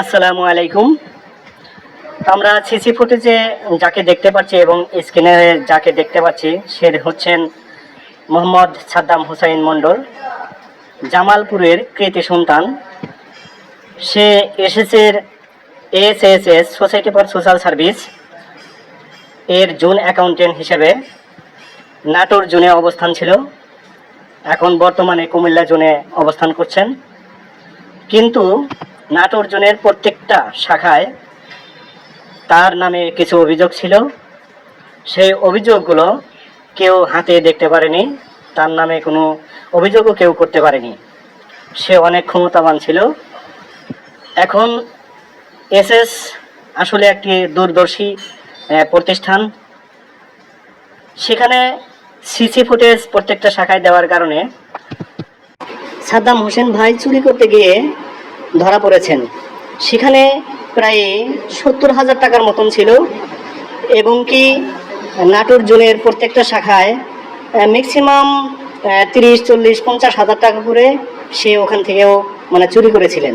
আসসালামু আলাইকুম। আমরা সিসি ফুটেজে যাকে দেখতে পাচ্ছি এবং স্ক্রিনে যাকে দেখতে পাচ্ছি, সে হচ্ছেন মোহাম্মদ সাদ্দাম হুসাইন মণ্ডল, জামালপুরের কৃতি সন্তান। সে এসএসের SSS society for social service এর জুন অ্যাকাউন্টেন্ট হিসেবে। নাটোর জোনে অবস্থান ছিল। এখন বর্তমানে কুমিল্লা জোনে অবস্থান করছেন। কিন্তু নাটোর জোনের প্রত্যেকটা শাখায় তার নামে কিছু অভিযোগ ছিল। সেই অভিযোগগুলো কেউ হাতে দেখতে পারেনি, তার নামে কোনো অভিযোগও কেউ করতে পারেনি। সে অনেক ক্ষমতাবান ছিল। এখন এসএস আসলে একটি দূরদর্শী প্রতিষ্ঠান। সেখানে সিসি ফুটেজ প্রত্যেকটা শাখায় দেওয়ার কারণে সাদ্দাম হোসেন ভাই চুরি করতে গিয়ে ধরা পড়েছেন। সেখানে প্রায় সত্তর হাজার টাকার মতন ছিল এবং কি নাটোর জোনের প্রত্যেকটা শাখায় ম্যাক্সিমাম তিরিশ, চল্লিশ, পঞ্চাশ হাজার টাকা করে সে ওখান থেকেও মানে চুরি করেছিলেন।